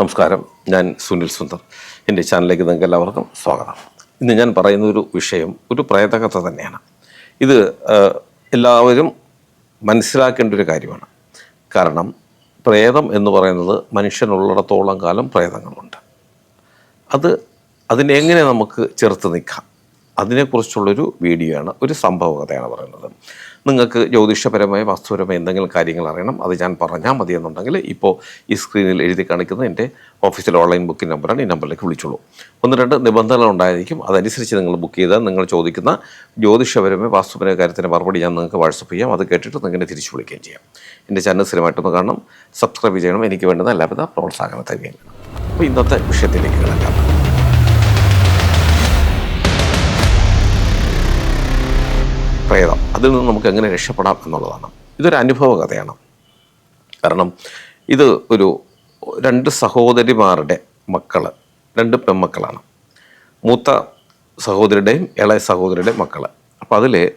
നമസ്കാരം. ഞാൻ സുനിൽ സുന്ദർ. എന്റെ ചാനലിലേക്ക് നിങ്ങൾക്ക് എല്ലാവർക്കും സ്വാഗതം. ഇന്ന് ഞാൻ പറയുന്ന ഒരു വിഷയം ഒരു പ്രേതകഥ തന്നെയാണ്. ഇത് എല്ലാവരും മനസ്സിലാക്കേണ്ട ഒരു കാര്യമാണ്. കാരണം പ്രേതം എന്ന് പറയുന്നത് മനുഷ്യനുള്ളിടത്തോളം കാലം പ്രേതങ്ങളുണ്ട്. അത് അതിനെ എങ്ങനെ നമുക്ക് ചെറുത്ത് നിൽക്കാം? അതിനെക്കുറിച്ചുള്ളൊരു വീഡിയോ ആണ് ഒരു സംഭവകഥയാണ് പറയുന്നത്. നിങ്ങൾക്ക് ജ്യോതിഷപരമായ വസ്തുപരമായ എന്തെങ്കിലും കാര്യങ്ങൾ അറിയണം അത് ഞാൻ പറഞ്ഞാൽ മതി എന്നുണ്ടെങ്കിൽ ഇപ്പോൾ ഈ സ്ക്രീനിൽ എഴുതി കാണിക്കുന്ന എന്റെ ഓഫീസിലെ ഓൺലൈൻ ബുക്കിംഗ് നമ്പറാണ് ഈ നമ്പറിലേക്ക് വിളിച്ചോളൂ. ഒന്ന് രണ്ട് നിബന്ധനകൾ ഉണ്ടായിരിക്കും. അതനുസരിച്ച് നിങ്ങൾ ബുക്ക് ചെയ്താൽ നിങ്ങൾ ചോദിക്കുന്ന ജ്യോതിഷപരമായ വാസ്തുപരമായ കാര്യത്തിന്റെ മറുപടി ഞാൻ നിങ്ങൾക്ക് വാട്സപ്പ് ചെയ്യാം. അത് കേട്ടിട്ട് നിങ്ങളെ തിരിച്ചു വിളിക്കുകയും ചെയ്യാം. എന്റെ ചാനൽ സ്ഥിരമായിട്ടൊന്ന് കാണണം. സബ്സ്ക്രൈബ് ചെയ്യണം. എനിക്ക് വേണ്ടുന്ന എല്ലാവിധ പ്രോത്സാഹനം തരികയാണ് അപ്പോൾ ഇന്നത്തെ വിഷയത്തിലേക്ക് കിടക്കാം. പ്രേതം. അതിൽ നിന്ന് നമുക്ക് എങ്ങനെ രക്ഷപ്പെടാം എന്നുള്ളതാണ്. ഇതൊരു അനുഭവ കഥയാണ്. കാരണം ഇത് ഒരു രണ്ട് സഹോദരിമാരുടെ മക്കൾ രണ്ട് പെൺമക്കളാണ്. മൂത്ത സഹോദരിയുടെയും ഇളയ സഹോദരിയുടെയും മക്കൾ അപ്പോൾ അതിൽ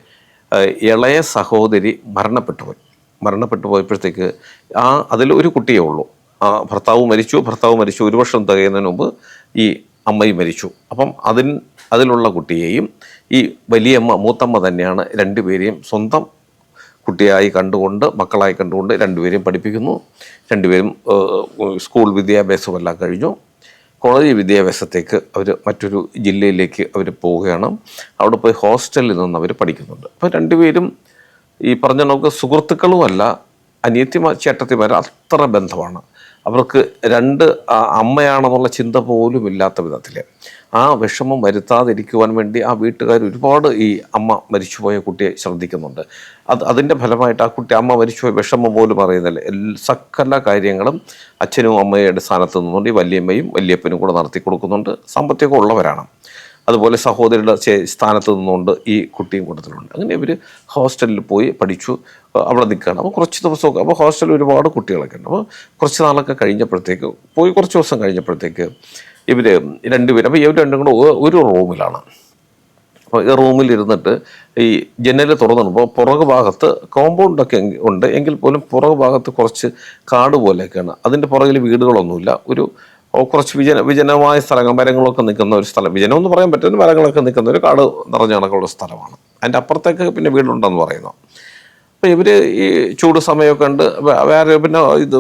ഇളയ സഹോദരി മരണപ്പെട്ടു പോയി മരണപ്പെട്ടു പോയപ്പോഴത്തേക്ക് ആ അതിൽ ഒരു കുട്ടിയേ ഉള്ളൂ. ആ ഭർത്താവ് മരിച്ചു. ഭർത്താവ് മരിച്ചു ഒരു വർഷം തികയുന്നതിന് മുമ്പ് ഈ അമ്മയും മരിച്ചു. അപ്പം അതിൻ അതിലുള്ള കുട്ടിയെയും ഈ വലിയമ്മ മൂത്തമ്മ തന്നെയാണ് രണ്ടുപേരെയും സ്വന്തം കുട്ടിയായി കണ്ടുകൊണ്ട് മക്കളായി കണ്ടുകൊണ്ട് രണ്ടുപേരെയും പഠിപ്പിക്കുന്നു. രണ്ടുപേരും സ്കൂൾ വിദ്യാഭ്യാസമെല്ലാം കഴിഞ്ഞു. കോളേജ് വിദ്യാഭ്യാസത്തേക്ക് അവർ മറ്റൊരു ജില്ലയിലേക്ക് അവർ പോവുകയാണ്. അവിടെ പോയി ഹോസ്റ്റലിൽ നിന്ന് അവർ പഠിക്കുന്നുണ്ട്. അപ്പോൾ രണ്ടുപേരും ഈ പറഞ്ഞ നമുക്ക് സുഹൃത്തുക്കളുമല്ല അനിയത്തിമാർ ചേട്ടത്തിമാർ അത്ര ബന്ധമാണ്. അവർക്ക് രണ്ട് അമ്മയാണെന്നുള്ള ചിന്ത പോലും ഇല്ലാത്ത വിധത്തിൽ. ആ വിഷമം വരുത്താതിരിക്കുവാൻ വേണ്ടി ആ വീട്ടുകാർ ഒരുപാട് ഈ അമ്മ മരിച്ചുപോയ കുട്ടിയെ ശ്രദ്ധിക്കുന്നുണ്ട്. അത് അതിന്റെ ഫലമായിട്ട് ആ കുട്ടി അമ്മ മരിച്ചുപോയ വിഷമം പോലും അറിയുന്നില്ല. സകല കാര്യങ്ങളും അച്ഛനും അമ്മയുടെ സ്ഥാനത്ത് നിന്നുകൊണ്ട് ഈ വല്യമ്മയും വല്യപ്പനും കൂടെ നടത്തി കൊടുക്കുന്നുണ്ട് സാമ്പത്തികം ഉള്ളവരാണ്. അതുപോലെ സഹോദരിയുടെ സ്ഥാനത്ത് നിന്നുകൊണ്ട് ഈ കുട്ടിയും കൂട്ടത്തിലുണ്ട്. അങ്ങനെ ഇവർ ഹോസ്റ്റലിൽ പോയി പഠിച്ചു അവിടെ നിൽക്കുകയാണ്. അപ്പോൾ കുറച്ച് ദിവസമൊക്കെ അപ്പോൾ ഹോസ്റ്റലിൽ ഒരുപാട് കുട്ടികളൊക്കെ ഉണ്ട്. അപ്പോൾ കുറച്ച് നാളൊക്കെ കഴിഞ്ഞപ്പോഴത്തേക്ക് പോയി കുറച്ച് ദിവസം കഴിഞ്ഞപ്പോഴത്തേക്ക് ഇവർ രണ്ടുപേരും അപ്പോൾ ഇവർ രണ്ടും കൂടെ ഒരു റൂമിലാണ്. അപ്പോൾ ഈ റൂമിൽ ഇരുന്നിട്ട് ഈ ജനൽ തുറന്നിടുമ്പോൾ പുറകു ഭാഗത്ത് കോമ്പൗണ്ടൊക്കെ ഉണ്ട്. എങ്കിൽ പോലും പുറകു ഭാഗത്ത് കുറച്ച് കാട് പോലെയൊക്കെയാണ്. അതിന്റെ പുറകിൽ വീടുകളൊന്നുമില്ല. ഒരു കുറച്ച് വിജന വിജനമായ സ്ഥലങ്ങൾ മരങ്ങളൊക്കെ നിൽക്കുന്ന ഒരു സ്ഥലം. വിജനം എന്ന് പറയാൻ പറ്റുന്ന മരങ്ങളൊക്കെ നിൽക്കുന്ന ഒരു കാട് നിറഞ്ഞ കണക്കുള്ള സ്ഥലമാണ്. അതിന്റെ അപ്പുറത്തേക്ക് പിന്നെ വീടുണ്ടെന്ന് പറയുന്നു. അപ്പോൾ ഇവർ ഈ ചൂട് സമയമൊക്കെ ഉണ്ട്. വേറെ പിന്നെ ഇത്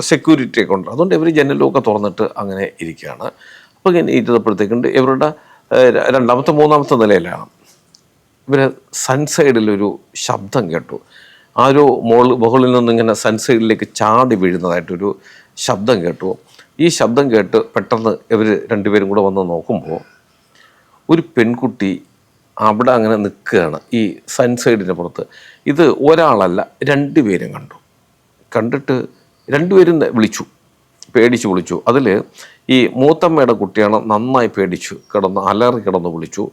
സെക്യൂരിറ്റി ഒക്കെ ഉണ്ട്. അതുകൊണ്ട് ഇവർ ജനലൊക്കെ തുറന്നിട്ട് അങ്ങനെ ഇരിക്കുകയാണ്. അപ്പോൾ ഇങ്ങനെ ഇരുന്നപ്പോഴത്തേക്കുണ്ട് ഇവരുടെ രണ്ടാമത്തെ മൂന്നാമത്തെ നിലയിലാണ്. ഇവർ സൺസൈഡിലൊരു ശബ്ദം കേട്ടു. ആ ഒരു മോൾ മുകളിൽ നിന്ന് ഇങ്ങനെ സൺസൈഡിലേക്ക് ചാടി വീഴുന്നതായിട്ടൊരു ശബ്ദം കേട്ടു. ഈ ശബ്ദം കേട്ട് പെട്ടെന്ന് ഇവർ രണ്ടുപേരും കൂടെ വന്ന് നോക്കുമ്പോൾ ഒരു പെൺകുട്ടി അവിടെ അങ്ങനെ നിൽക്കുകയാണ് ഈ സൺസൈഡിന്റെ പുറത്ത്. ഇത് ഒരാളല്ല രണ്ടുപേരും കണ്ടു. കണ്ടിട്ട് രണ്ടുപേരും വിളിച്ചു പേടിച്ച് വിളിച്ചു. അതിൽ ഈ മൂത്തമ്മയുടെ കുട്ടിയാണ് നന്നായി പേടിച്ചു കിടന്ന് അലറി കിടന്ന് വിളിച്ചു.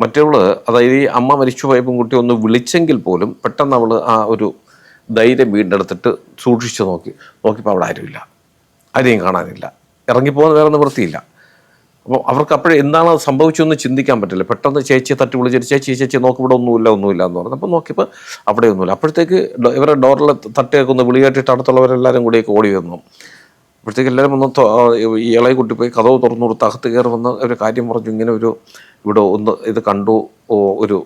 മറ്റവൾ അതായത് ഈ അമ്മ മരിച്ചു പോയ പെൺകുട്ടി ഒന്ന് വിളിച്ചെങ്കിൽ പോലും പെട്ടെന്ന് അവൾ ആ ഒരു ധൈര്യം വീണ്ടെടുത്തിട്ട് സൂക്ഷിച്ചു നോക്കി. നോക്കിയപ്പോൾ അവിടെ ആരുമില്ല. ആരെയും കാണാനില്ല. ഇറങ്ങിപ്പോകാൻ വേറെ നിവൃത്തിയില്ല അപ്പോൾ അവർക്ക് അപ്പോഴേ എന്താണ് സംഭവിച്ചതെന്ന് ചിന്തിക്കാൻ പറ്റില്ല. പെട്ടെന്ന് ചേച്ചിയെ തട്ടി വിളിച്ചിട്ട് ചേച്ചി ചേച്ചി നോക്കി ഇവിടെ ഒന്നുമില്ല ഒന്നുമില്ല എന്ന് പറഞ്ഞു. അപ്പോൾ നോക്കിയപ്പോൾ അവിടെ ഒന്നുമില്ല. അപ്പോഴത്തേക്ക് ഇവരെ ഡോറിൽ തട്ടിയൊക്കെ ഒന്ന് വിളി കേട്ടിട്ട് അടുത്തുള്ളവരെല്ലാവരും കൂടിയൊക്കെ ഓടി വന്നു. അപ്പോഴത്തേക്ക് എല്ലാവരും ഈ ഇളയ കുട്ടി പോയി കഥവ് തുറന്നു കൊടുത്ത് അകത്ത് കയറി വന്ന് ഒരു കാര്യം പറഞ്ഞു. ഇങ്ങനെ ഒരു ഇവിടെ ഒന്ന് ഇത് കണ്ടു. ഒരു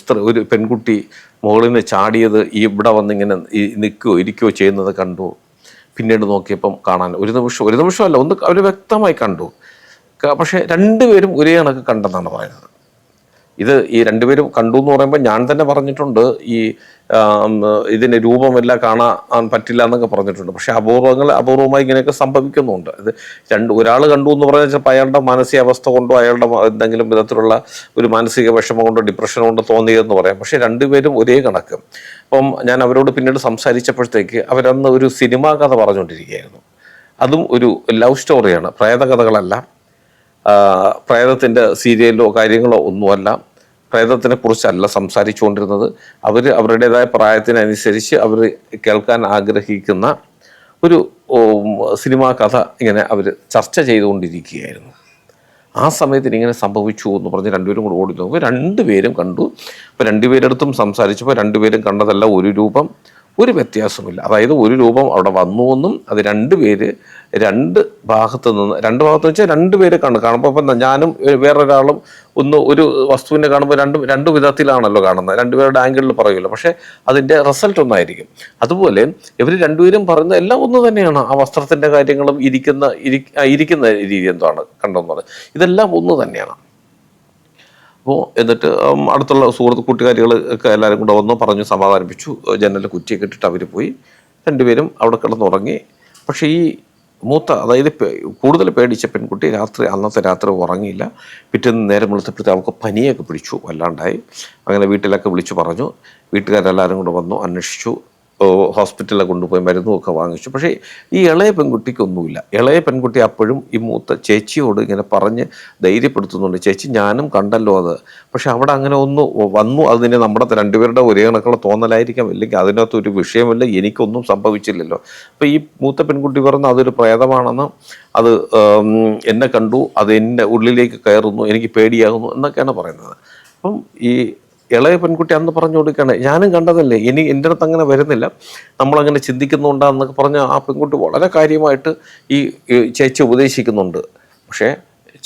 സ്ത്രീ ഒരു പെൺകുട്ടി മുകളിൽ നിന്ന് ചാടിയത് ഈ ഇവിടെ വന്നിങ്ങനെ ഈ നിൽക്കുകയോ ഇരിക്കുകയോ ചെയ്യുന്നത് കണ്ടു. പിന്നീട് നോക്കിയപ്പം കാണാൻ ഒരു നിമിഷം ഒരു നിമിഷമല്ല ഒന്ന് അവർ വ്യക്തമായി കണ്ടു. പക്ഷേ രണ്ടുപേരും ഒരേ കണക്ക് കണ്ടെന്നാണ് പറയുന്നത്. ഇത് ഈ രണ്ടുപേരും കണ്ടു എന്ന് പറയുമ്പോൾ ഞാൻ തന്നെ പറഞ്ഞിട്ടുണ്ട് ഈ ഇതിന്റെ രൂപമെല്ലാം കാണാൻ പറ്റില്ല എന്നൊക്കെ പറഞ്ഞിട്ടുണ്ട്. പക്ഷേ അപൂർവങ്ങൾ അപൂർവമായി ഇങ്ങനെയൊക്കെ സംഭവിക്കുന്നുണ്ട്. ഇത് രണ്ട് ഒരാൾ കണ്ടു എന്ന് പറഞ്ഞാൽ ചിലപ്പോൾ അയാളുടെ മാനസികാവസ്ഥ കൊണ്ടോ അയാളുടെ എന്തെങ്കിലും വിധത്തിലുള്ള ഒരു മാനസിക വിഷമം കൊണ്ടോ ഡിപ്രഷൻ കൊണ്ടോ തോന്നിയതെന്ന് പറയാം. പക്ഷേ രണ്ടുപേരും ഒരേ കണക്ക്. അപ്പം ഞാൻ അവരോട് പിന്നീട് സംസാരിച്ചപ്പോഴത്തേക്ക് അവരന്ന് ഒരു സിനിമാ കഥ പറഞ്ഞുകൊണ്ടിരിക്കുകയായിരുന്നു. അതും ഒരു ലവ് സ്റ്റോറിയാണ്. പ്രേതകഥകളല്ല. പ്രേതത്തിന്റെ സീരിയലോ കാര്യങ്ങളോ ഒന്നുമല്ല. പ്രേതത്തിനെ കുറിച്ചല്ല സംസാരിച്ചുകൊണ്ടിരുന്നത്. അവർ അവരുടേതായ പ്രായത്തിനനുസരിച്ച് അവർ കേൾക്കാൻ ആഗ്രഹിക്കുന്ന ഒരു സിനിമാ കഥ ഇങ്ങനെ അവർ ചർച്ച ചെയ്തുകൊണ്ടിരിക്കുകയായിരുന്നു. ആ സമയത്തിന് ഇങ്ങനെ സംഭവിച്ചു എന്ന് പറഞ്ഞ് രണ്ടുപേരും കൂടെ ഓടി നോക്കുമ്പോൾ രണ്ടുപേരും കണ്ടു. അപ്പോൾ രണ്ടുപേരടുത്തും സംസാരിച്ചപ്പോൾ രണ്ടുപേരും കണ്ടതല്ല ഒരു രൂപം. ഒരു വ്യത്യാസമില്ല അതായത് ഒരു രൂപം അവിടെ വന്നു എന്നും അത് രണ്ട് പേര് രണ്ട് ഭാഗത്ത് നിന്ന് രണ്ട് ഭാഗത്ത് വെച്ചാൽ രണ്ട് പേര് കാണും. കാണുമ്പോൾ ഇപ്പം ഞാനും വേറൊരാളും ഒന്ന് ഒരു വസ്തുവിനെ കാണുമ്പോൾ രണ്ട് രണ്ട് വിധത്തിലാണല്ലോ കാണുന്നത്. രണ്ടുപേരുടെ ആംഗിളിൽ പറയുമല്ലോ. പക്ഷേ അതിന്റെ റിസൾട്ട് ഒന്നായിരിക്കും. അതുപോലെ ഇവർ രണ്ടുപേരും പറയുന്നത് എല്ലാം ഒന്ന് തന്നെയാണ്. ആ വസ്ത്രത്തിന്റെ കാര്യങ്ങളും ഇരിക്കുന്ന ഇരിക്കുന്ന രീതി എന്താണ് കണ്ടെന്നത് ഇതെല്ലാം ഒന്ന് തന്നെയാണ്. അപ്പോൾ എന്നിട്ട് അടുത്തുള്ള സുഹൃത്ത് കൂട്ടുകാരികൾ ഒക്കെ എല്ലാവരും കൂടെ വന്നു പറഞ്ഞു സമാധാനിപ്പിച്ചു. ജനലിൽ കുറ്റിയൊക്കെ ഇട്ടിട്ട് അവർ പോയി. രണ്ടുപേരും അവിടെ കിടന്നുറങ്ങി. പക്ഷേ ഈ മൂത്ത അതായത് കൂടുതൽ പേടിച്ച പെൺകുട്ടി രാത്രി അന്നത്തെ രാത്രി ഉറങ്ങിയില്ല. പിറ്റേന്ന് നേരം വെളുത്തപ്പോഴത്തെ അവൾക്ക് പനിയൊക്കെ പിടിച്ചു വല്ലാണ്ടായി. അങ്ങനെ വീട്ടിലൊക്കെ വിളിച്ചു പറഞ്ഞു. വീട്ടുകാരെല്ലാവരും കൂടെ വന്നു അന്വേഷിച്ചു. ഹോസ്പിറ്റലിൽ കൊണ്ടുപോയി മരുന്നും ഒക്കെ വാങ്ങിച്ചു. പക്ഷേ ഈ ഇളയ പെൺകുട്ടിക്കൊന്നുമില്ല. ഇളയ പെൺകുട്ടി അപ്പോഴും ഈ മൂത്ത ചേച്ചിയോട് ഇങ്ങനെ പറഞ്ഞ് ധൈര്യപ്പെടുത്തുന്നുണ്ട്. ചേച്ചി ഞാനും കണ്ടല്ലോ അത്. പക്ഷെ അവിടെ അങ്ങനെ ഒന്ന് വന്നു അതിന് നമ്മുടെ രണ്ടുപേരുടെ ഒരേ കണക്കുള്ള തോന്നലായിരിക്കാം. ഇല്ലെങ്കിൽ അതിനകത്ത് ഒരു വിഷയമില്ല എനിക്കൊന്നും സംഭവിച്ചില്ലല്ലോ. അപ്പോൾ ഈ മൂത്ത പെൺകുട്ടി പറഞ്ഞ അതൊരു പ്രേതമാണെന്ന് അത് എന്നെ കണ്ടു അത് എന്റെ ഉള്ളിലേക്ക് കയറുന്നു എനിക്ക് പേടിയാകുന്നു എന്നൊക്കെയാണ് പറയുന്നത്. അപ്പം ഈ ഇളയ പെൺകുട്ടി അന്ന് പറഞ്ഞു കൊടുക്കുകയാണ് ഞാനും കണ്ടതല്ലേ ഇനി എന്റെ അടുത്ത് അങ്ങനെ വരുന്നില്ല. നമ്മളങ്ങനെ ചിന്തിക്കുന്നുണ്ടാന്നൊക്കെ പറഞ്ഞ് ആ പെൺകുട്ടി വളരെ കാര്യമായിട്ട് ഈ ചേച്ചി ഉപദേശിക്കുന്നുണ്ട്. പക്ഷേ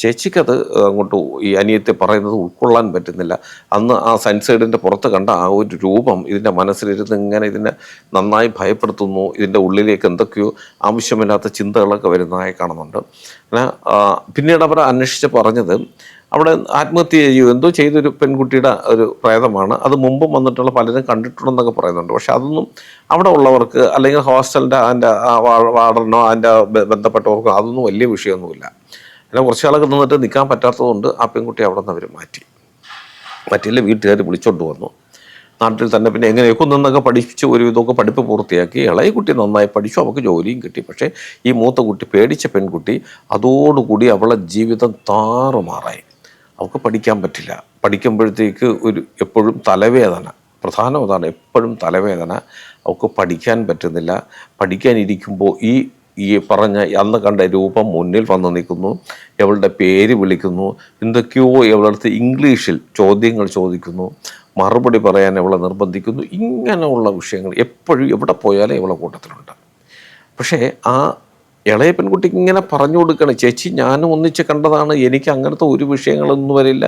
ചേച്ചിക്കത് അങ്ങോട്ട് ഈ അനിയത്തെ പറയുന്നത് ഉൾക്കൊള്ളാൻ പറ്റുന്നില്ല. അന്ന് ആ സൺസൈഡിന്റെ പുറത്ത് കണ്ട ആ ഒരു രൂപം ഇതിന്റെ മനസ്സിലിരുന്ന് ഇങ്ങനെ ഇതിനെ നന്നായി ഭയപ്പെടുത്തുന്നു. ഇതിന്റെ ഉള്ളിലേക്ക് എന്തൊക്കെയോ ആവശ്യമില്ലാത്ത ചിന്തകളൊക്കെ വരുന്നതായി കാണുന്നുണ്ട്. പിന്നീട് അവർ അന്വേഷിച്ച് പറഞ്ഞത് അവിടെ ആത്മഹത്യ ചെയ്യൂ. എന്തോ ചെയ്തൊരു പെൺകുട്ടിയുടെ ഒരു പ്രേതമാണ്. അത് മുമ്പും വന്നിട്ടുള്ള പലരും കണ്ടിട്ടുണ്ടെന്നൊക്കെ പറയുന്നുണ്ട്. പക്ഷെ അതൊന്നും അവിടെ ഉള്ളവർക്ക് അല്ലെങ്കിൽ ഹോസ്റ്റലിന്റെ അതിന്റെ വാർഡനോ അതിന്റെ ബന്ധപ്പെട്ടവർക്കോ അതൊന്നും വലിയ വിഷയമൊന്നുമില്ല. അല്ല കുറച്ച് ആളൊക്കെ നിന്നിട്ട് നിൽക്കാൻ പറ്റാത്തതുകൊണ്ട് ആ പെൺകുട്ടി അവിടെ നിന്ന് അവർ മാറ്റി. മറ്റില്ല വീട്ടുകാർ വിളിച്ചോണ്ട് വന്നു. നാട്ടിൽ തന്നെ പിന്നെ എങ്ങനെയൊക്കെ നിന്നൊക്കെ പഠിപ്പിച്ച് ഒരു ഇതൊക്കെ പഠിപ്പ് പൂർത്തിയാക്കി ഇളയ കുട്ടി നന്നായി പഠിച്ചു അവൾക്ക് ജോലിയും കിട്ടി. പക്ഷേ ഈ മൂത്ത കുട്ടി പേടിച്ച പെൺകുട്ടി അതോടുകൂടി അവളെ ജീവിതം താറുമാറായി. അവൾക്ക് പഠിക്കാൻ പറ്റില്ല. പഠിക്കുമ്പോഴത്തേക്ക് ഒരു എപ്പോഴും തലവേദന. പ്രധാനം അതാണ് എപ്പോഴും തലവേദന. അവൾക്ക് പഠിക്കാൻ പറ്റുന്നില്ല. പഠിക്കാനിരിക്കുമ്പോൾ ഈ ഈ പറഞ്ഞ അന്ന് കണ്ട രൂപം മുന്നിൽ വന്നു നിൽക്കുന്നു. ഇവളുടെ പേര് വിളിക്കുന്നു. എന്തൊക്കെയോ എവളടുത്ത് ഇംഗ്ലീഷിൽ ചോദ്യങ്ങൾ ചോദിക്കുന്നു. മറുപടി പറയാൻ ഇവളെ നിർബന്ധിക്കുന്നു. ഇങ്ങനെയുള്ള വിഷയങ്ങൾ എപ്പോഴും എവിടെ പോയാലും ഇവളെ കൂട്ടത്തിലുണ്ട്. പക്ഷേ ആ ഇളയ പെൺകുട്ടിക്ക് ഇങ്ങനെ പറഞ്ഞു കൊടുക്കണം. ചേച്ചി ഞാനും ഒന്നിച്ച് കണ്ടതാണ്. എനിക്ക് അങ്ങനത്തെ ഒരു വിഷയങ്ങളൊന്നും വരില്ല.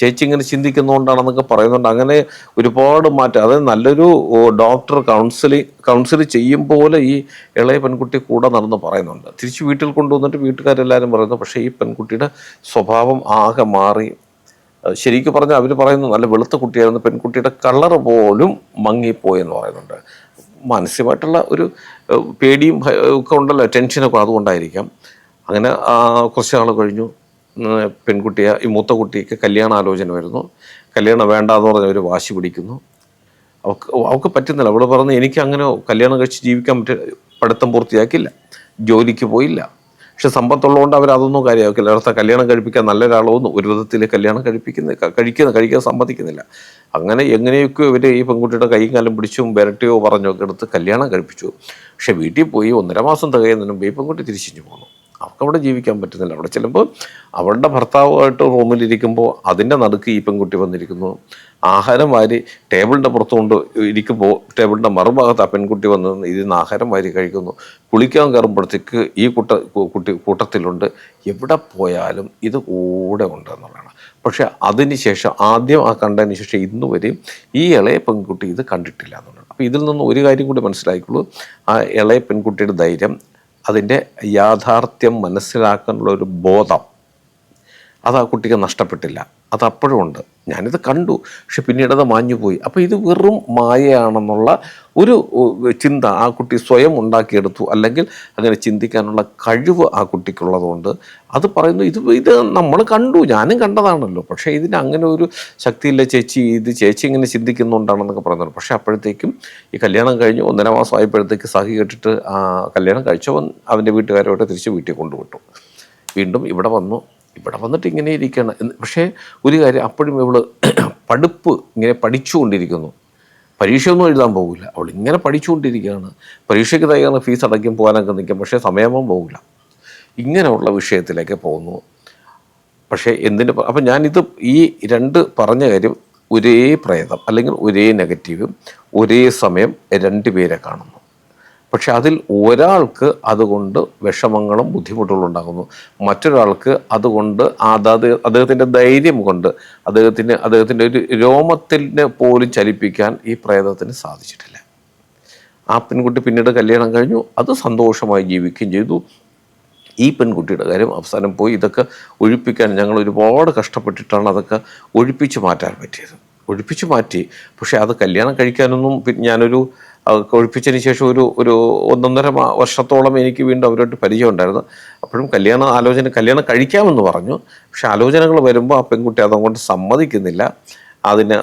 ചേച്ചി ഇങ്ങനെ ചിന്തിക്കുന്നതുകൊണ്ടാണെന്നൊക്കെ പറയുന്നുണ്ട്. അങ്ങനെ ഒരുപാട് മാറ്റം. അതായത് നല്ലൊരു ഡോക്ടർ കൗൺസിലിംഗ് കൗൺസിൽ ചെയ്യും പോലെ ഈ ഇളയ പെൺകുട്ടി കൂടെ നടന്ന് പറയുന്നുണ്ട്. തിരിച്ച് വീട്ടിൽ കൊണ്ടുവന്നിട്ട് വീട്ടുകാരെല്ലാവരും പറയുന്നു. പക്ഷേ ഈ പെൺകുട്ടിയുടെ സ്വഭാവം ആകെ മാറി. ശരിക്കും പറഞ്ഞാൽ അവർ പറയുന്നു നല്ല വെളുത്ത കുട്ടിയായിരുന്നു. പെൺകുട്ടിയുടെ കളർ പോലും മങ്ങിപ്പോയെന്ന് പറയുന്നുണ്ട്. മാനസികമായിട്ടുള്ള ഒരു പേടിയും ഒക്കെ ഉണ്ടല്ലോ ടെൻഷനൊക്കെ അതുകൊണ്ടായിരിക്കാം. അങ്ങനെ കുറച്ച് നാൾ കഴിഞ്ഞു. പെൺകുട്ടിയെ ഈ മൂത്ത കുട്ടിക്ക് കല്യാണ ആലോചന വരുന്നു കല്യാണം വേണ്ടാന്ന് പറഞ്ഞ് അവർ വാശി പിടിക്കുന്നു. അവൾക്ക് അവൾക്ക് പറ്റുന്നില്ല. അവൾ പറഞ്ഞു എനിക്ക് അങ്ങനെ കല്യാണം കഴിച്ച് ജീവിക്കാൻ പറ്റ പഠിത്തം പൂർത്തിയാക്കില്ല ജോലിക്ക് പോയില്ല. പക്ഷെ സമ്പത്തുള്ളതുകൊണ്ട് അവർ അതൊന്നും കാര്യമാക്കില്ല. അടുത്ത കല്യാണം കഴിപ്പിക്കാൻ നല്ല ഒരാളൊന്നും ഒരു വിധത്തിൽ കല്യാണം കഴിപ്പിക്കുന്ന കഴിക്കുന്ന കഴിക്കാൻ സമ്മതിക്കുന്നില്ല. അങ്ങനെ എങ്ങനെയൊക്കെ ഇവർ ഈ പെൺകുട്ടിയുടെ കൈയും കാലം പിടിച്ചും വിരട്ടിയോ പറഞ്ഞോ ഒക്കെ എടുത്ത് കല്യാണം കഴിപ്പിച്ചു. പക്ഷെ വീട്ടിൽ പോയി ഒന്നര മാസം തികയുന്നതിന് ഈ പെൺകുട്ടി തിരിച്ചു പോന്നു. അവർക്ക് അവിടെ ജീവിക്കാൻ പറ്റുന്നില്ല. അവിടെ ചെല്ലുമ്പോൾ അവളുടെ ഭർത്താവുമായിട്ട് റൂമിലിരിക്കുമ്പോൾ അതിന്റെ നടുക്ക് ഈ പെൺകുട്ടി വന്നിരിക്കുന്നു. ആഹാരം വാരി ടേബിളിന്റെ പുറത്തുകൊണ്ട് ഇരിക്കുമ്പോൾ ടേബിളിന്റെ മറുഭാഗത്ത് ആ പെൺകുട്ടി വന്ന് ഇരുന്ന് ആഹാരം വാരി കഴിക്കുന്നു. കുളിക്കാൻ കയറുമ്പോഴത്തേക്ക് ഈ കൂട്ട കുട്ടി കൂട്ടത്തിലുണ്ട്. എവിടെ പോയാലും ഇത് കൂടെ ഉണ്ട് എന്നുള്ളതാണ് പക്ഷേ അതിന് ശേഷം ആദ്യം ആ കണ്ടതിന് ശേഷം ഇന്ന് വരെയും ഈ ഇളയ പെൺകുട്ടി ഇത് കണ്ടിട്ടില്ല എന്നുള്ളതാണ്. അപ്പോൾ ഇതിൽ നിന്ന് ഒരു കാര്യം കൂടി മനസ്സിലായിക്കുള്ളൂ ആ ഇളയ പെൺകുട്ടിയുടെ ധൈര്യം അതിന്റെ യാഥാർത്ഥ്യം മനസ്സിലാക്കാനുള്ള ഒരു ബോധം. അത് ആ കുട്ടിക്ക് നഷ്ടപ്പെട്ടില്ല. അത് അപ്പോഴും ഉണ്ട്. ഞാനിത് കണ്ടു. പക്ഷെ പിന്നീട് അത് മാഞ്ഞുപോയി. അപ്പോൾ ഇത് വെറും മായയാണെന്നുള്ള ഒരു ചിന്ത ആ കുട്ടി സ്വയം ഉണ്ടാക്കിയെടുത്തു. അല്ലെങ്കിൽ അങ്ങനെ ചിന്തിക്കാനുള്ള കഴിവ് ആ കുട്ടിക്കുള്ളതുകൊണ്ട് അത് പറയുന്നു ഇത് ഇത് നമ്മൾ കണ്ടു. ഞാനും കണ്ടതാണല്ലോ. പക്ഷേ ഇതിന് അങ്ങനെ ഒരു ശക്തിയില്ല ചേച്ചി. ഇത് ചേച്ചി ഇങ്ങനെ ചിന്തിക്കുന്നുണ്ടാണെന്നൊക്കെ പറയുന്നത് പക്ഷേ അപ്പോഴത്തേക്കും ഈ കല്യാണം കഴിഞ്ഞ് ഒന്നര മാസം ആയപ്പോഴത്തേക്ക് സഹി കേട്ടിട്ട് ആ കല്യാണം കഴിച്ചവൻ അവന്റെ വീട്ടുകാരോട്ട് തിരിച്ച് വീട്ടിൽ കൊണ്ടുവിട്ടു. വീണ്ടും ഇവിടെ വന്നു. ഇവിടെ വന്നിട്ട് ഇങ്ങനെ ഇരിക്കണം എന്ന്. പക്ഷേ ഒരു കാര്യം അപ്പോഴും ഇവൾ പഠിപ്പ് ഇങ്ങനെ പഠിച്ചുകൊണ്ടിരിക്കുന്നു. പരീക്ഷയൊന്നും എഴുതാൻ പോകില്ല. അവൾ ഇങ്ങനെ പഠിച്ചുകൊണ്ടിരിക്കുകയാണ്. പരീക്ഷയ്ക്ക് തയ്യാറാണ് ഫീസ് അടയ്ക്കും പോകാനൊക്കെ നിൽക്കും. പക്ഷേ സമയമാകുമ്പോൾ പോകില്ല. ഇങ്ങനെയുള്ള വിഷയത്തിലേക്ക് പോകുന്നു. പക്ഷേ എന്തിന് പ- അപ്പം ഞാനിത് ഈ രണ്ട് പറഞ്ഞ കാര്യം ഒരേ പ്രേതം അല്ലെങ്കിൽ ഒരേ നെഗറ്റീവ് ഒരേ സമയം രണ്ട് പേരെ കാണുന്നു. പക്ഷെ അതിൽ ഒരാൾക്ക് അതുകൊണ്ട് വിഷമങ്ങളും ബുദ്ധിമുട്ടുകളും ഉണ്ടാകുന്നു മറ്റൊരാൾക്ക് അതുകൊണ്ട് അതാത് അദ്ദേഹത്തിന്റെ ധൈര്യം കൊണ്ട് അദ്ദേഹത്തിന് അദ്ദേഹത്തിന്റെ ഒരു രോമത്തിന് പോലും ചലിപ്പിക്കാൻ ഈ പ്രേതത്തിന് സാധിച്ചിട്ടില്ല. ആ പെൺകുട്ടി പിന്നീട് കല്യാണം കഴിഞ്ഞു. അത് സന്തോഷമായി ജീവിക്കുകയും ചെയ്തു. ഈ പെൺകുട്ടിയുടെ കാര്യം അവസാനം പോയി. ഇതൊക്കെ ഒഴിപ്പിക്കാൻ ഞങ്ങൾ ഒരുപാട് കഷ്ടപ്പെട്ടിട്ടാണ് അതൊക്കെ ഒഴിപ്പിച്ച് മാറ്റാൻ പറ്റിയത്. ഒഴിപ്പിച്ച് മാറ്റി. പക്ഷേ അത് കല്യാണം കഴിക്കാനൊന്നും ഞാനൊരു ഒഴിപ്പിച്ചതിന് ശേഷം ഒരു ഒരു ഒന്നൊന്നര വർഷത്തോളം എനിക്ക് വീണ്ടും അവരുമായിട്ട് പരിചയം ഉണ്ടായിരുന്നു. അപ്പോഴും കല്യാണ ആലോചന കല്യാണം കഴിക്കാമെന്ന് പറഞ്ഞു. പക്ഷെ ആലോചനകൾ വരുമ്പോൾ ആ പെൺകുട്ടി അതുകൊണ്ട് സമ്മതിക്കുന്നില്ല. അതിന്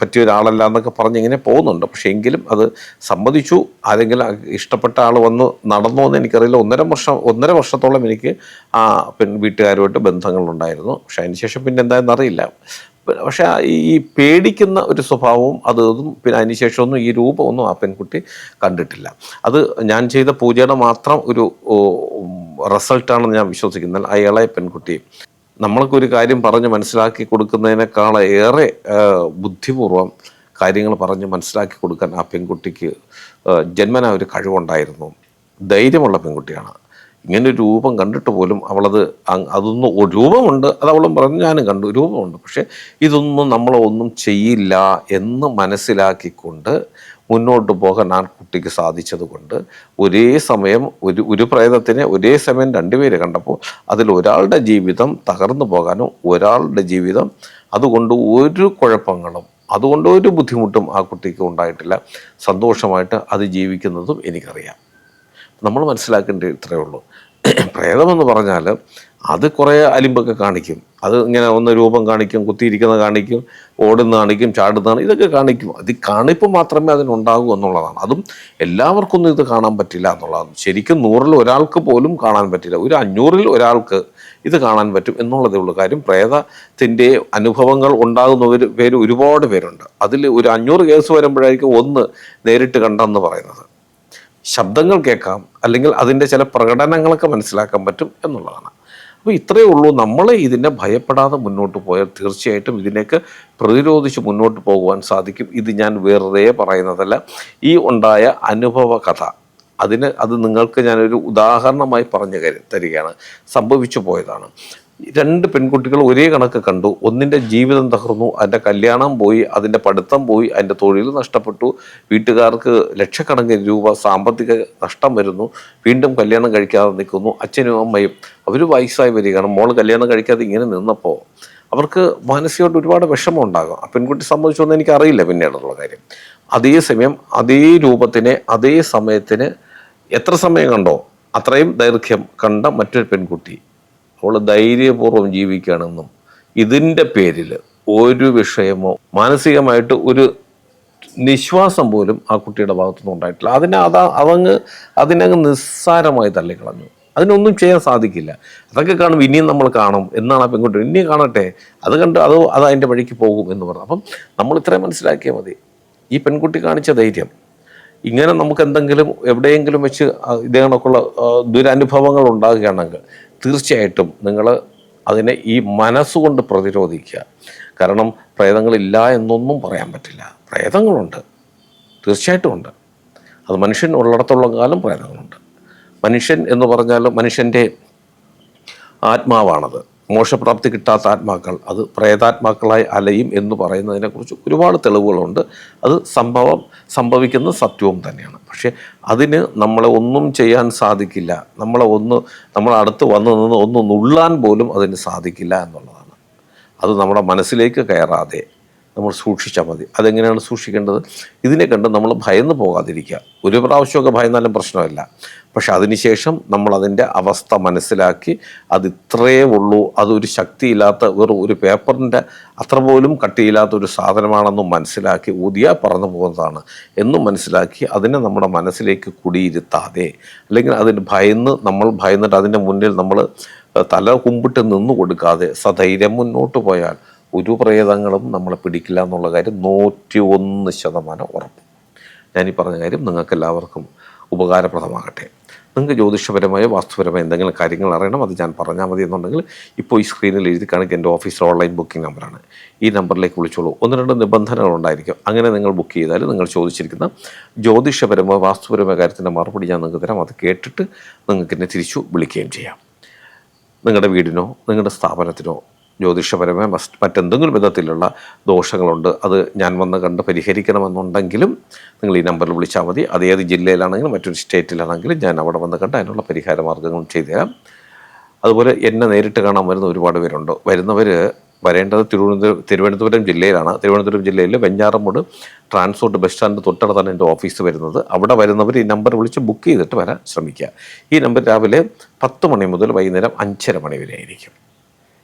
പറ്റിയ ഒരാളല്ല എന്നൊക്കെ പറഞ്ഞ് ഇങ്ങനെ പോകുന്നുണ്ട്. പക്ഷേ എങ്കിലും അത് സമ്മതിച്ചു. ആരെങ്കിലും ഇഷ്ടപ്പെട്ട ആൾ വന്ന് നടന്നോ എന്ന് എനിക്കറിയില്ല. ഒന്നര വർഷം ഒന്നര വർഷത്തോളം എനിക്ക് ആ പെൺ വീട്ടുകാരുമായിട്ട് ബന്ധങ്ങളുണ്ടായിരുന്നു. പക്ഷെ അതിന് ശേഷം പിന്നെ എന്തായെന്ന് അറിയില്ല. പക്ഷെ ഈ പേടിക്കുന്ന ഒരു സ്വഭാവവും അതും പിന്നെ അതിനുശേഷമൊന്നും ഈ രൂപമൊന്നും ആ പെൺകുട്ടി കണ്ടിട്ടില്ല. അത് ഞാൻ ചെയ്ത പൂജയുടെ മാത്രം ഒരു റിസൾട്ടാണെന്ന് ഞാൻ വിശ്വസിക്കുന്നത് ഇളയ പെൺകുട്ടി നമ്മൾക്കൊരു കാര്യം പറഞ്ഞ് മനസ്സിലാക്കി കൊടുക്കുന്നതിനേക്കാൾ ഏറെ ബുദ്ധിപൂർവം കാര്യങ്ങൾ പറഞ്ഞ് മനസ്സിലാക്കി കൊടുക്കാൻ ആ പെൺകുട്ടിക്ക് ജന്മനാ ഒരു കഴിവുണ്ടായിരുന്നു. ധൈര്യമുള്ള പെൺകുട്ടിയാണ്. ഇങ്ങനെ രൂപം കണ്ടിട്ട് പോലും അവളത് അതൊന്നും രൂപമുണ്ട്. അത് അവളും പറഞ്ഞു ഞാനും കണ്ടു. രൂപമുണ്ട്. പക്ഷേ ഇതൊന്നും നമ്മളൊന്നും ചെയ്യില്ല എന്ന് മനസ്സിലാക്കിക്കൊണ്ട് മുന്നോട്ട് പോകാൻ ആ കുട്ടിക്ക് സാധിച്ചത് കൊണ്ട് ഒരേ സമയം ഒരു ഒരു പ്രേതത്തിനെ ഒരേ സമയം രണ്ടുപേരെ കണ്ടപ്പോൾ അതിൽ ഒരാളുടെ ജീവിതം തകർന്നു പോകാനും ഒരാളുടെ ജീവിതം അതുകൊണ്ട് ഒരു കുഴപ്പങ്ങളും അതുകൊണ്ട് ഒരു ബുദ്ധിമുട്ടും ആ കുട്ടിക്ക് ഉണ്ടായിട്ടില്ല. സന്തോഷമായിട്ട് അത് ജീവിക്കുന്നതും എനിക്കറിയാം. നമ്മൾ മനസ്സിലാക്കേണ്ടത് ഇത്രയേ ഉള്ളൂ. പ്രേതമെന്ന് പറഞ്ഞാൽ അത് കുറേ അലിമ്പൊക്കെ കാണിക്കും. അത് ഇങ്ങനെ ഒന്ന് രൂപം കാണിക്കും കുത്തിയിരിക്കുന്ന കാണിക്കും ഓടുന്ന കാണിക്കും ചാടുന്ന ഇതൊക്കെ കാണിക്കും. അത് കാണിപ്പ് മാത്രമേ അതിനുണ്ടാകൂ എന്നുള്ളതാണ്. അതും എല്ലാവർക്കൊന്നും ഇത് കാണാൻ പറ്റില്ല എന്നുള്ളതാണ്. ശരിക്കും നൂറിൽ ഒരാൾക്ക് പോലും കാണാൻ പറ്റില്ല. ഒരു അഞ്ഞൂറിൽ ഒരാൾക്ക് ഇത് കാണാൻ പറ്റും എന്നുള്ളതേ ഉള്ളൂ. കാര്യം പ്രേതത്തിന്റെ അനുഭവങ്ങൾ ഉണ്ടാകുന്നവർ പേര് ഒരുപാട് പേരുണ്ട്. അതിൽ ഒരു അഞ്ഞൂറ് കേസ് വരുമ്പോഴായിരിക്കും ഒന്ന് നേരിട്ട് കണ്ടെന്ന് പറയുന്നത്. ശബ്ദങ്ങൾ കേൾക്കാം അല്ലെങ്കിൽ അതിന്റെ ചില പ്രകടനങ്ങളൊക്കെ മനസ്സിലാക്കാൻ പറ്റും എന്നുള്ളതാണ്. അപ്പോൾ ഇത്രയേ ഉള്ളൂ. നമ്മൾ ഇതിനെ ഭയപ്പെടാതെ മുന്നോട്ട് പോയാൽ തീർച്ചയായിട്ടും ഇതിനേക്ക് പ്രതിരോധിച്ച് മുന്നോട്ട് പോകുവാൻ സാധിക്കും. ഇത് ഞാൻ വെറുതെ പറയുന്നതല്ല. ഈ ഉണ്ടായ അനുഭവ കഥ അതിന് അത് നിങ്ങൾക്ക് ഞാനൊരു ഉദാഹരണമായി പറഞ്ഞു തരികയാണ്. സംഭവിച്ചു പോയതാണ്. രണ്ട് പെൺകുട്ടികൾ ഒരേ കണക്ക് കണ്ടു. ഒന്നിന്റെ ജീവിതം തകർന്നു അതിന്റെ കല്യാണം പോയി അതിന്റെ പഠിത്തം പോയി അതിന്റെ തൊഴിൽ നഷ്ടപ്പെട്ടു. വീട്ടുകാർക്ക് ലക്ഷക്കണക്കിന് രൂപ സാമ്പത്തിക നഷ്ടം വരുന്നു. വീണ്ടും കല്യാണം കഴിക്കാതെ നിൽക്കുന്നു. അച്ഛനും അമ്മയും അവർ വയസ്സായി വരികയാണ്. മോൾ കല്യാണം കഴിക്കാതെ ഇങ്ങനെ നിന്നപ്പോൾ അവർക്ക് മാനസികമായിട്ട് ഒരുപാട് വിഷമം ഉണ്ടാകും. ആ പെൺകുട്ടി സംബന്ധിച്ചൊന്നും എനിക്കറിയില്ല പിന്നീടുള്ള കാര്യം. അതേ സമയം അതേ രൂപത്തിനെ അതേ സമയത്തിന് എത്ര സമയം കണ്ടോ? അത്രയും ദൈർഘ്യം കണ്ട മറ്റൊരു പെൺകുട്ടി അവൾ ധൈര്യപൂർവം ജീവിക്കുകയാണെന്നും ഇതിന്റെ പേരിൽ ഒരു വിഷയമോ മാനസികമായിട്ട് ഒരു നിശ്വാസം പോലും ആ കുട്ടിയുടെ ഭാഗത്തുനിന്ന് ഉണ്ടായിട്ടില്ല. അതിനെ അതാ അതങ്ങ് അതിനങ്ങ് നിസ്സാരമായി തള്ളിക്കളഞ്ഞു. അതിനൊന്നും ചെയ്യാൻ സാധിക്കില്ല. അതൊക്കെ കാണും ഇനിയും നമ്മൾ കാണും എന്നാണ് ആ പെൺകുട്ടി. ഇനിയും കാണട്ടെ അത് കണ്ട് അത് അത് അതിന്റെ വഴിക്ക് പോകും എന്ന് പറഞ്ഞു. അപ്പം നമ്മൾ ഇത്രയും മനസ്സിലാക്കിയാൽ മതി. ഈ പെൺകുട്ടി കാണിച്ച ധൈര്യം. ഇങ്ങനെ നമുക്ക് എന്തെങ്കിലും എവിടെയെങ്കിലും വെച്ച് ഇതേ കണക്കുള്ള ദുരനുഭവങ്ങൾ ഉണ്ടാകുകയാണെങ്കിൽ തീർച്ചയായിട്ടും നിങ്ങൾ അതിനെ ഈ മനസ്സുകൊണ്ട് പ്രതിരോധിക്കുക. കാരണം പ്രേതങ്ങളില്ല എന്നൊന്നും പറയാൻ പറ്റില്ല. പ്രേതങ്ങളുണ്ട്. തീർച്ചയായിട്ടും ഉണ്ട്. അത് മനുഷ്യൻ ഉള്ളിടത്തോളം കാലം പ്രേതങ്ങളുണ്ട്. മനുഷ്യൻ എന്ന് പറഞ്ഞാൽ മനുഷ്യന്റെ ആത്മാവാണത്. മോക്ഷപ്രാപ്തി കിട്ടാത്ത ആത്മാക്കൾ അത് പ്രേതാത്മാക്കളായി അലയും എന്ന് പറയുന്നതിനെക്കുറിച്ച് ഒരുപാട് തെളിവുകളുണ്ട്. അത് സംഭവം സംഭവിക്കുന്ന സത്യവും തന്നെയാണ്. പക്ഷേ അതിന് നമ്മളെ ഒന്നും ചെയ്യാൻ സാധിക്കില്ല. നമ്മളെ ഒന്ന് നമ്മളെ അടുത്ത് വന്നു നിന്ന് ഒന്ന് നുള്ളാൻ പോലും അതിന് സാധിക്കില്ല എന്നുള്ളതാണ്. അത് നമ്മുടെ മനസ്സിലേക്ക് കയറാതെ നമ്മൾ സൂക്ഷിച്ചാൽ മതി. അതെങ്ങനെയാണ് സൂക്ഷിക്കേണ്ടത്? ഇതിനെ കണ്ട് നമ്മൾ ഭയന്ന് പോകാതിരിക്കുക. ഒരു പ്രാവശ്യമൊക്കെ ഭയന്നാലും പ്രശ്നമല്ല. പക്ഷെ അതിനുശേഷം നമ്മൾ അതിന്റെ അവസ്ഥ മനസ്സിലാക്കി അത് ഇത്രയേ ഉള്ളൂ. അതൊരു ശക്തിയില്ലാത്ത വെറും ഒരു പേപ്പറിന്റെ അത്ര പോലും കട്ടിയില്ലാത്ത ഒരു സാധനമാണെന്നും മനസ്സിലാക്കി ഊതിയ പറന്നു പോകുന്നതാണ് എന്നും മനസ്സിലാക്കി അതിനെ നമ്മുടെ മനസ്സിലേക്ക് കുടിയിരുത്താതെ. അല്ലെങ്കിൽ അതിന് ഭയന്ന് നമ്മൾ ഭയന്നിട്ട് അതിന്റെ മുന്നിൽ നമ്മൾ തല കുമ്പിട്ട് നിന്നു കൊടുക്കാതെ സധൈര്യം മുന്നോട്ട് പോയാൽ ഒരു പ്രേതങ്ങളും നമ്മളെ പിടിക്കില്ല എന്നുള്ള കാര്യം നൂറ്റി ഒന്ന് ശതമാനം ഉറപ്പ്. ഞാൻ ഈ പറഞ്ഞ കാര്യം നിങ്ങൾക്ക് എല്ലാവർക്കും ഉപകാരപ്രദമാകട്ടെ. നിങ്ങൾക്ക് ജ്യോതിഷപരമായോ വാസ്തുപരമായോ എന്തെങ്കിലും കാര്യങ്ങൾ അറിയണം അത് ഞാൻ പറഞ്ഞാൽ മതി എന്നുണ്ടെങ്കിൽ ഇപ്പോൾ ഈ സ്ക്രീനിൽ എഴുതി കാണിക്കുക എന്റെ ഓഫീസിൽ ഓൺലൈൻ ബുക്കിംഗ് നമ്പറാണ്. ഈ നമ്പറിലേക്ക് വിളിച്ചോളൂ. ഒന്ന് രണ്ട് നിബന്ധനകൾ ഉണ്ടായിരിക്കും. അങ്ങനെ നിങ്ങൾ ബുക്ക് ചെയ്താൽ നിങ്ങൾ ചോദിച്ചിരിക്കുന്ന ജ്യോതിഷപരമോ വാസ്തുപരമോ കാര്യത്തിന്റെ മറുപടി ഞാൻ നിങ്ങൾക്ക് തരാം. അത് കേട്ടിട്ട് നിങ്ങൾക്ക് എന്നെ തിരിച്ചു വിളിക്കുകയും ചെയ്യാം. നിങ്ങളുടെ വീടിനോ നിങ്ങളുടെ സ്ഥാപനത്തിനോ ജ്യോതിഷപരമായ മറ്റ് മറ്റെന്തെങ്കിലും വിധത്തിലുള്ള ദോഷങ്ങളുണ്ട് അത് ഞാൻ വന്ന് കണ്ട് പരിഹരിക്കണമെന്നുണ്ടെങ്കിലും നിങ്ങൾ ഈ നമ്പറിൽ വിളിച്ചാൽ മതി. അത് ഏത് ജില്ലയിലാണെങ്കിലും മറ്റൊരു സ്റ്റേറ്റിലാണെങ്കിലും ഞാൻ അവിടെ വന്ന് കണ്ട് അതിനുള്ള പരിഹാര മാർഗങ്ങളും ചെയ്തു തരാം അതുപോലെ എന്നെ നേരിട്ട് കാണാൻ വരുന്ന ഒരുപാട് പേരുണ്ട്. വരുന്നവർ വരേണ്ടത് തിരുവനന്തപുരം തിരുവനന്തപുരം ജില്ലയിലാണ്. തിരുവനന്തപുരം ജില്ലയിൽ വെഞ്ഞാറമ്മൂട് ട്രാൻസ്പോർട്ട് ബസ് സ്റ്റാൻഡ് തൊട്ടടുത്താണ് എന്റെ ഓഫീസ് വരുന്നത്. അവിടെ വരുന്നവർ ഈ നമ്പർ വിളിച്ച് ബുക്ക് ചെയ്തിട്ട് വരാൻ ശ്രമിക്കുക. ഈ നമ്പർ രാവിലെ പത്ത് മണി മുതൽ വൈകുന്നേരം അഞ്ചര മണി വരെ ആയിരിക്കും.